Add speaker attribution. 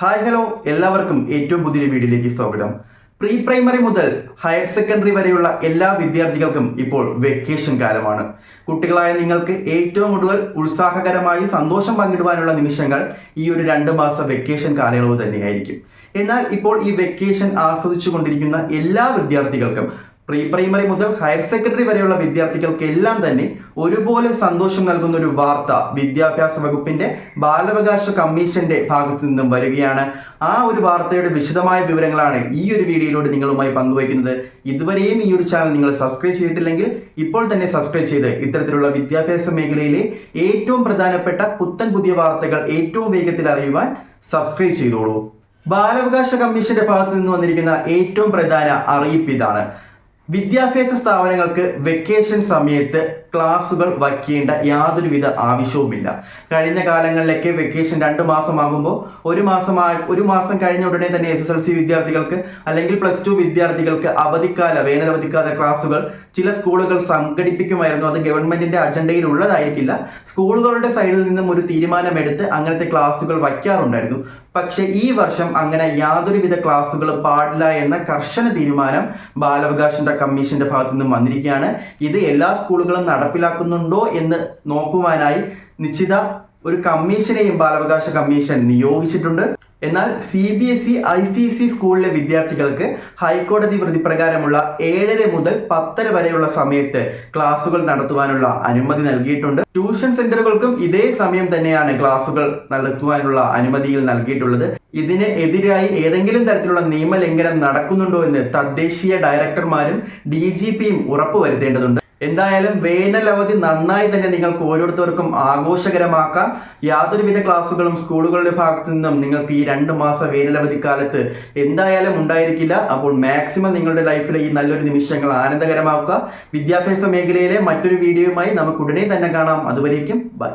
Speaker 1: Hi hello എല്ലാവർക്കും ഏറ്റവും പുതിയ വീഡിയോയിലേക്ക് സ്വാഗതം. പ്രീ പ്രൈമറി മുതൽ ഹയർ സെക്കൻഡറി വരെയുള്ള എല്ലാ വിദ്യാർത്ഥികൾക്കും ഇപ്പോൾ വെക്കേഷൻ കാലമാണ്. കുട്ടികളായ നിങ്ങൾക്ക് ഏറ്റവും കൂടുതൽ ഉത്സാഹകരമായി സന്തോഷം പങ്കിടുവാനുള്ള നിമിഷങ്ങൾ ഈ ഒരു രണ്ട് മാസ വെക്കേഷൻ കാലയളവ് തന്നെയായിരിക്കും. എന്നാൽ ഇപ്പോൾ ഈ വെക്കേഷൻ ആസ്വദിച്ചു കൊണ്ടിരിക്കുന്ന എല്ലാ വിദ്യാർത്ഥികൾക്കും പ്രീ പ്രൈമറി മുതൽ ഹയർ സെക്കൻഡറി വരെയുള്ള വിദ്യാർത്ഥികൾക്ക് എല്ലാം തന്നെ ഒരുപോലെ സന്തോഷം നൽകുന്ന ഒരു വാർത്ത വിദ്യാഭ്യാസ വകുപ്പിന്റെ ബാലാവകാശ കമ്മീഷന്റെ ഭാഗത്തു നിന്നും വരികയാണ്. ആ ഒരു വാർത്തയുടെ വിശദമായ വിവരങ്ങളാണ് ഈ ഒരു വീഡിയോയിലൂടെ നിങ്ങളുമായി പങ്കുവയ്ക്കുന്നത്. ഇതുവരെയും ഈ ഒരു ചാനൽ നിങ്ങൾ സബ്സ്ക്രൈബ് ചെയ്തിട്ടില്ലെങ്കിൽ ഇപ്പോൾ തന്നെ സബ്സ്ക്രൈബ് ചെയ്ത് ഇത്തരത്തിലുള്ള വിദ്യാഭ്യാസ മേഖലയിലെ ഏറ്റവും പ്രധാനപ്പെട്ട പുത്തൻ പുതിയ വാർത്തകൾ ഏറ്റവും വേഗത്തിൽ അറിയുവാൻ സബ്സ്ക്രൈബ് ചെയ്തോളൂ. ബാലാവകാശ കമ്മീഷന്റെ ഭാഗത്തു നിന്ന് വന്നിരിക്കുന്ന ഏറ്റവും പ്രധാന അറിയിപ്പ് ഇതാണ്. വിദ്യാഭ്യാസ സ്ഥാപനങ്ങൾക്ക് വെക്കേഷൻ സമയത്ത് ക്ലാസുകൾ വയ്ക്കേണ്ട യാതൊരുവിധ ആവശ്യവുമില്ല. കഴിഞ്ഞ കാലങ്ങളിലൊക്കെ വെക്കേഷൻ രണ്ട് മാസമാകുമ്പോൾ ഒരു മാസമായി ഒരു മാസം കഴിഞ്ഞ ഉടനെ തന്നെ എസ് എസ് എൽ സി വിദ്യാർത്ഥികൾക്ക് അല്ലെങ്കിൽ പ്ലസ് ടു വിദ്യാർത്ഥികൾക്ക് അവധിക്കാല വേനലവധിക്കാല ക്ലാസുകൾ ചില സ്കൂളുകൾ സംഘടിപ്പിക്കുമായിരുന്നു. അത് ഗവൺമെന്റിന്റെ അജണ്ടയിൽ ഉള്ളതായിരിക്കില്ല. സ്കൂളുകളുടെ സൈഡിൽ നിന്നും ഒരു തീരുമാനമെടുത്ത് അങ്ങനത്തെ ക്ലാസുകൾ വയ്ക്കാറുണ്ടായിരുന്നു. പക്ഷേ ഈ വർഷം അങ്ങനെ യാതൊരുവിധ ക്ലാസുകളും പാടില്ല എന്ന കർശന തീരുമാനം ബാലാവകാശ കമ്മീഷന്റെ ഭാഗത്തു നിന്നും വന്നിരിക്കുകയാണ്. ഇത് എല്ലാ സ്കൂളുകളും നടപ്പിലാക്കുന്നുണ്ടോ എന്ന് നോക്കുവാനായി നിശ്ചിത ഒരു കമ്മീഷനെയും ബാലാവകാശ കമ്മീഷൻ നിയോഗിച്ചിട്ടുണ്ട്. എന്നാൽ C B S E I C C സ്കൂളിലെ വിദ്യാർത്ഥികൾക്ക് ഹൈക്കോടതി വൃതി പ്രകാരമുള്ള ഏഴര മുതൽ പത്തര വരെയുള്ള സമയത്ത് ക്ലാസുകൾ നടത്തുവാനുള്ള അനുമതി നൽകിയിട്ടുണ്ട്. ട്യൂഷൻ സെന്ററുകൾക്കും ഇതേ സമയം തന്നെയാണ് ക്ലാസുകൾ നടത്തുവാനുള്ള അനുമതിയിൽ നൽകിയിട്ടുള്ളത്. ഇതിന് എതിരായി ഏതെങ്കിലും തരത്തിലുള്ള നിയമലംഘനം നടക്കുന്നുണ്ടോ എന്ന് തദ്ദേശീയ ഡയറക്ടർമാരും ഡി ജി പിയും ഉറപ്പുവരുത്തേണ്ടതുണ്ട്. എന്തായാലും വേനൽ അവധി നന്നായി തന്നെ നിങ്ങൾക്ക് ഓരോരുത്തർക്കും ആഘോഷകരമാക്കാം. യാതൊരുവിധ ക്ലാസ്സുകളും സ്കൂളുകളുടെ ഭാഗത്തു നിന്നും നിങ്ങൾക്ക് ഈ രണ്ട് മാസ വേനലവധി കാലത്ത് എന്തായാലും ഉണ്ടായിരിക്കില്ല. അപ്പോൾ മാക്സിമം നിങ്ങളുടെ ലൈഫിലെ ഈ നല്ലൊരു നിമിഷങ്ങൾ ആനന്ദകരമാക്കുക വിദ്യാഭ്യാസ മേഖലയിലെ മറ്റൊരു വീഡിയോയുമായി നമുക്ക് ഉടനെ തന്നെ കാണാം. അതുവരേക്കും ബൈ.